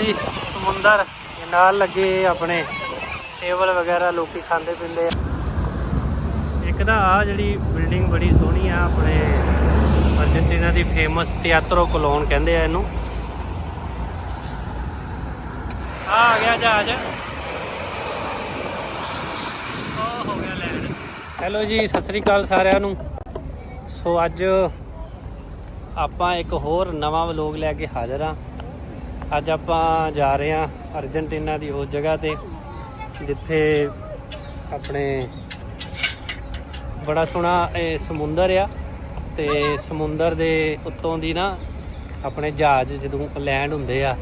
ਜੀ, ਸਮੁੰਦਰ ਨਾਲ ਲੱਗੇ ਆਪਣੇ ਟੇਬਲ ਵਗੈਰਾ ਲੋਕੀ ਖਾਂਦੇ ਪੀਂਦੇ ਆ। ਇੱਕ ਤਾਂ ਆ ਜਿਹੜੀ ਬਿਲਡਿੰਗ ਬੜੀ ਸੋਹਣੀ ਆ, ਆਪਣੇ ਅਰਜਨਟੀਨਾ ਦੀ ਫੇਮਸ ਟੀਆਟਰੋ ਕੋਲੋਨ ਕਹਿੰਦੇ ਆ ਇਹਨੂੰ। ਆ ਆ ਗਿਆ ਜਹਾਜ਼। ਹੋ ਗਿਆ ਲੈਂਡ ਹੈਲੋ ਜੀ, ਸਤਿ ਸ੍ਰੀ ਅਕਾਲ ਸਾਰਿਆਂ ਨੂੰ। ਸੋ ਅੱਜ ਆਪਾਂ ਇੱਕ ਹੋਰ ਨਵਾਂ ਵਲੋਗ ਲੈ ਕੇ ਹਾਜ਼ਰ ਆ। ਅੱਜ ਆਪਾਂ ਜਾ ਰਹੇ ਹਾਂ ਅਰਜਨਟੀਨਾ ਦੀ ਉਸ ਜਗ੍ਹਾ ਤੇ, ਜਿੱਥੇ ਆਪਣੇ ਬੜਾ ਸੋਹਣਾ ਇਹ ਸਮੁੰਦਰ ਆ ਤੇ ਸਮੁੰਦਰ ਦੇ ਉੱਤੋਂ ਦੀ ਨਾ ਆਪਣੇ ਜਹਾਜ਼ ਜਦੋਂ ਲੈਂਡ ਹੁੰਦੇ ਆ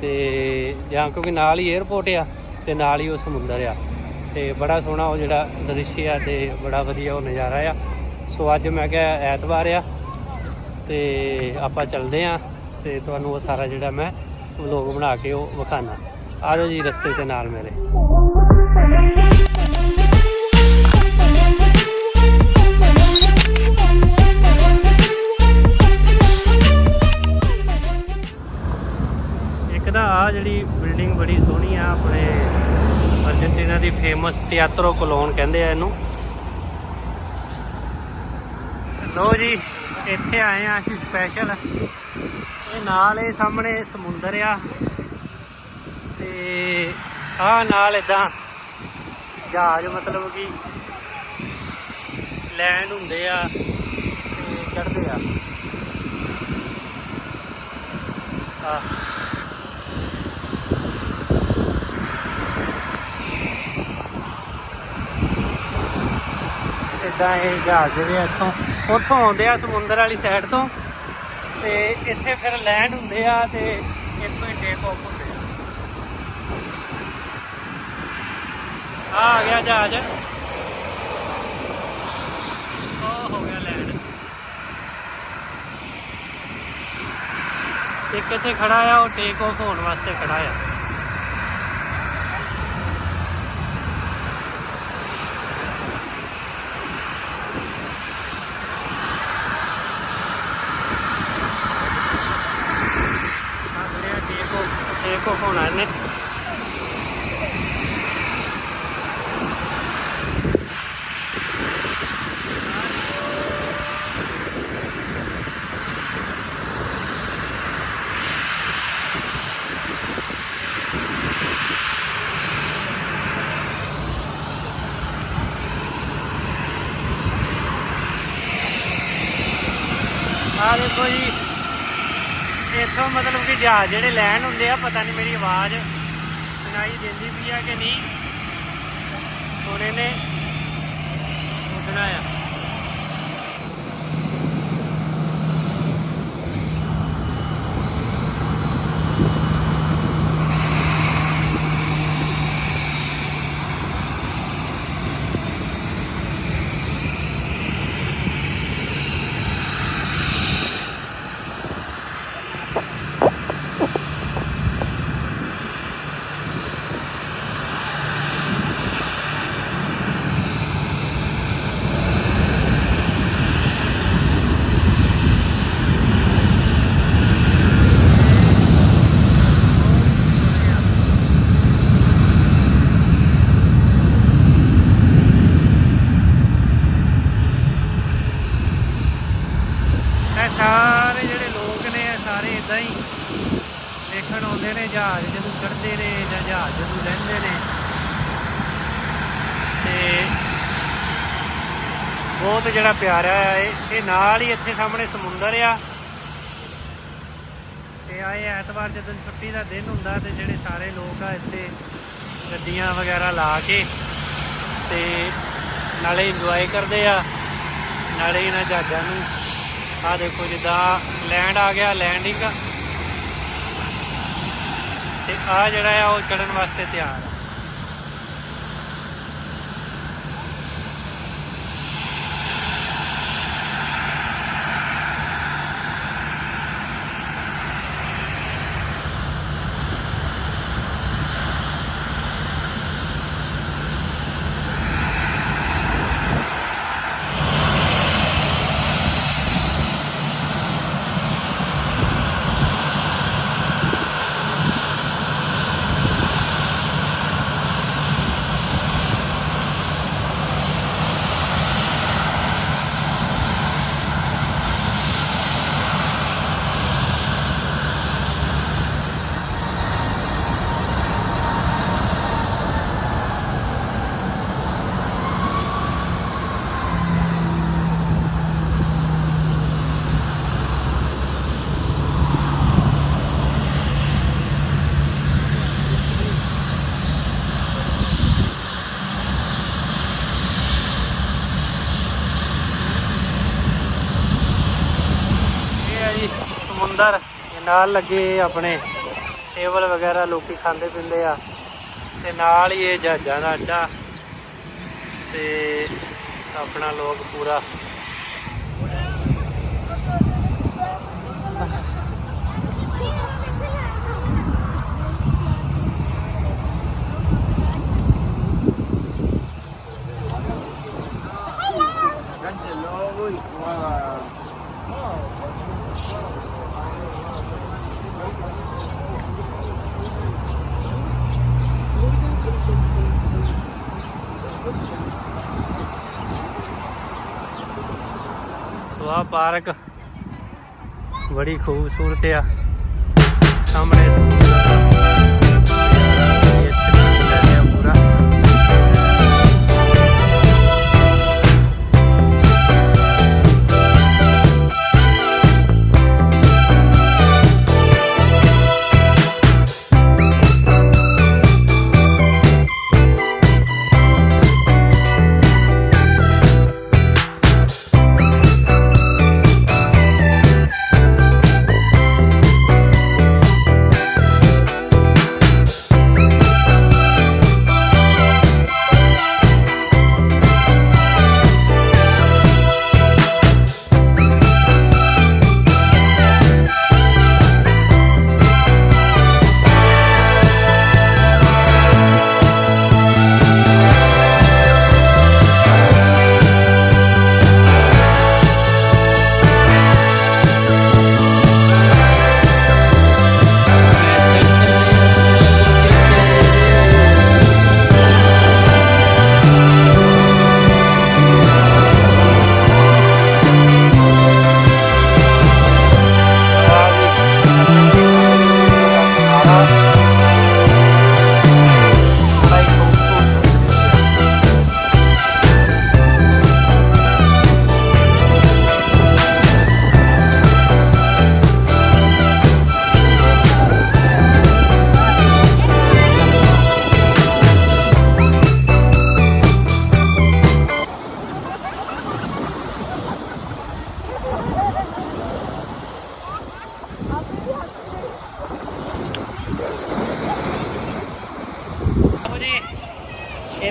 ਤੇ ਜਾਂ ਕਿਉਂਕਿ ਨਾਲ ਹੀ 에어ਪੋਰਟ ਆ ਤੇ ਨਾਲ ਹੀ ਉਹ ਸਮੁੰਦਰ ਆ ਤੇ ਬੜਾ ਸੋਹਣਾ ਉਹ ਜਿਹੜਾ ਦ੍ਰਿਸ਼ ਆ ਤੇ ਬੜਾ ਵਧੀਆ ਉਹ ਨਜ਼ਾਰਾ ਆ। ਸੋ ਅੱਜ ਮੈਂ ਕਿਹਾ ਐਤਵਾਰ ਆ ਤੇ ਆਪਾਂ ਚੱਲਦੇ ਆ ਤੇ ਤੁਹਾਨੂੰ ਉਹ ਸਾਰਾ ਜਿਹੜਾ ਮੈਂ ਵਲੋਗ ਬਣਾ ਕੇ ਉਹ ਵਿਖਾਣਾ। ਆ ਜਾਓ ਜੀ ਰਸਤੇ ਤੇ ਨਾਲ ਮੇਰੇ। ਇੱਕ ਤਾਂ ਆ ਜਿਹੜੀ ਬਿਲਡਿੰਗ ਬੜੀ ਸੋਹਣੀ ਆ, ਆਪਣੇ ਅਰਜਨਟੀਨਾ ਦੀ ਫੇਮਸ ਟੀਆਟਰੋ ਕਲੋਨ ਕਹਿੰਦੇ ਆ ਇਹਨੂੰ। ਲੋ ਜੀ, ਇੱਥੇ ਆਏ ਆ ਅਸੀਂ ਸਪੈਸ਼ਲ ਇਹ ਨਾਲ ਇਹ ਸਾਹਮਣੇ ਸਮੁੰਦਰ ਆ। ਤੇ ਆ ਨਾਲ ਇਦਾਂ ਜਹਾਜ਼ ਮਤਲਬ ਕਿ ਲੈਂਡ ਹੁੰਦੇ ਆ ਤੇ ਚੜਦੇ ਆ। ਆ ਇਦਾਂ ਇਹ ਜਹਾਜ਼ ਦੇ ਆ ਇੱਥੋਂ, ਉੱਥੋਂ ਆਉਂਦੇ ਆ ਸਮੁੰਦਰ ਵਾਲੀ ਸਾਈਡ ਤੋਂ। ਤੇ ਇੱਥੇ ਫਿਰ ਲੈਂਡ ਹੁੰਦੇ ਆ ਤੇ ਇੱਥੋਂ ਹੀ ਟੇਕ ਆਫ ਹੁੰਦੇ ਆ। ਆ ਗਿਆ ਜਹਾਜ਼। ਉਹ ਹੋ ਗਿਆ ਲੈਂਡ ਇੱਕ ਇੱਥੇ ਖੜਾ ਆ, ਉਹ ਟੇਕ ਆਫ ਹੋਣ ਵਾਸਤੇ ਖੜਾ ਆ ਜਿਹੜੇ ਟੇਕ ਆਫ ਟੇਕ ਆਫ ਹੋਣਾ ਇਹਨੇ ਆ ਦੇਖੋ ਜੀ ਇੱਥੋਂ ਮਤਲਬ ਕਿ ਜਹਾਜ਼ ਜਿਹੜੇ ਲੈਣ ਹੁੰਦੇ ਆ, ਪਤਾ ਨਹੀਂ ਮੇਰੀ ਆਵਾਜ਼ ਸੁਣਾਈ ਦਿੰਦੀ ਵੀ ਆ ਕਿ ਨਹੀਂ। ਹੁਣ ਨੇ ਉੱਡਣਾ ਆ ਇਹ ਸਾਰੇ ਜਿਹੜੇ ਲੋਕ ਨੇ ਇਹ ਸਾਰੇ ਇਦਾਂ ਹੀ ਦੇਖਣ ਆਉਂਦੇ ਨੇ ਜਹਾਜ਼ ਜਦੋਂ ਨੇ ਜਾਂ ਜਹਾਜ਼ ਨੂੰ ਲਹਿੰਦੇ ਨੇ। ਤੇ ਬਹੁਤ ਜਿਹੜਾ ਪਿਆਰਾ ਆ ਇਹ ਨਾਲ ਹੀ ਇੱਥੇ ਸਾਹਮਣੇ ਸਮੁੰਦਰ ਆ। ਤੇ ਆਏ ਐਤਵਾਰ ਜਦੋਂ ਛੁੱਟੀ ਦਾ ਦਿਨ ਹੁੰਦਾ ਤੇ ਜਿਹੜੇ ਸਾਰੇ ਲੋਕ ਆ ਇੱਥੇ ਗੱਡੀਆਂ ਵਗੈਰਾ ਲਾ ਕੇ ਤੇ ਨਾਲੇ ਇੰਜੋਏ ਕਰਦੇ ਆ। ਨਾਲੇ ਇਹਨਾਂ ਜਹਾਜ਼ਾਂ ਨੂੰ। ਆ ਦੇਖੋ ਜਿੱਦਾਂ ਲੈਂਡ ਆ ਗਿਆ ਲੈਂਡਿੰਗ ਤੇ ਆ ਜਿਹੜਾ ਆ ਉਹ ਚੜਨ ਵਾਸਤੇ ਤਿਆਰ ਆ। ਸਮੁੰਦਰ ਨਾਲ ਲੱਗੇ ਆਪਣੇ ਟੇਬਲ ਵਗੈਰਾ ਲੋਕੀ ਖਾਂਦੇ ਪੀਂਦੇ ਆ। ਤੇ ਨਾਲ ਹੀ ਇਹ ਜਹਾਜ਼ਾਂ ਦਾ ਅੱਡਾ ਤੇ ਆਪਣਾ ਲੋਕ ਪੂਰਾ ਸੋ ਪਾਰਕ। ਬੜੀ ਖੂਬਸੂਰਤ ਆ। ਸਾਹਮਣੇ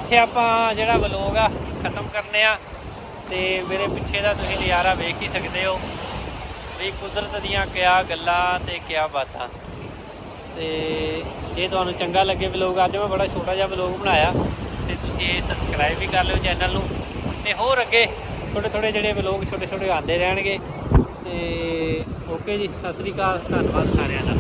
ਇੱਥੇ ਆਪਾਂ ਜਿਹੜਾ ਵਲੋਗ ਆ, ਖਤਮ ਕਰਨੇ ਆ। ਤੇ ਮੇਰੇ ਪਿੱਛੇ ਦਾ ਤੁਸੀਂ ਨਜ਼ਾਰਾ ਵੇਖ ਹੀ ਸਕਦੇ ਹੋ ਵੀ ਕੁਦਰਤ ਦੀਆਂ ਕਿਆ ਗੱਲਾਂ ਤੇ ਕਿਆ ਬਾਤਾਂ। ਤੇ ਜੇ ਤੁਹਾਨੂੰ ਚੰਗਾ ਲੱਗੇ ਵਲੋਗ, ਅੱਜ ਮੈਂ ਬੜਾ ਛੋਟਾ ਜਿਹਾ ਵਲੋਗ ਬਣਾਇਆ। ਤੇ ਤੁਸੀਂ ਇਹ ਸਬਸਕ੍ਰਾਈਬ ਵੀ ਕਰ ਲਿਓ ਚੈਨਲ ਨੂੰ। ਤੇ ਹੋਰ ਅੱਗੇ ਥੋੜੇ ਥੋੜੇ ਜਿਹੜੇ ਵਲੋਗ ਛੋਟੇ ਛੋਟੇ ਆਉਂਦੇ ਰਹਿਣਗੇ। ਤੇ ਓਕੇ ਜੀ, ਸਤਿ ਸ੍ਰੀ ਅਕਾਲ, ਧੰਨਵਾਦ ਸਾਰਿਆਂ ਦਾ।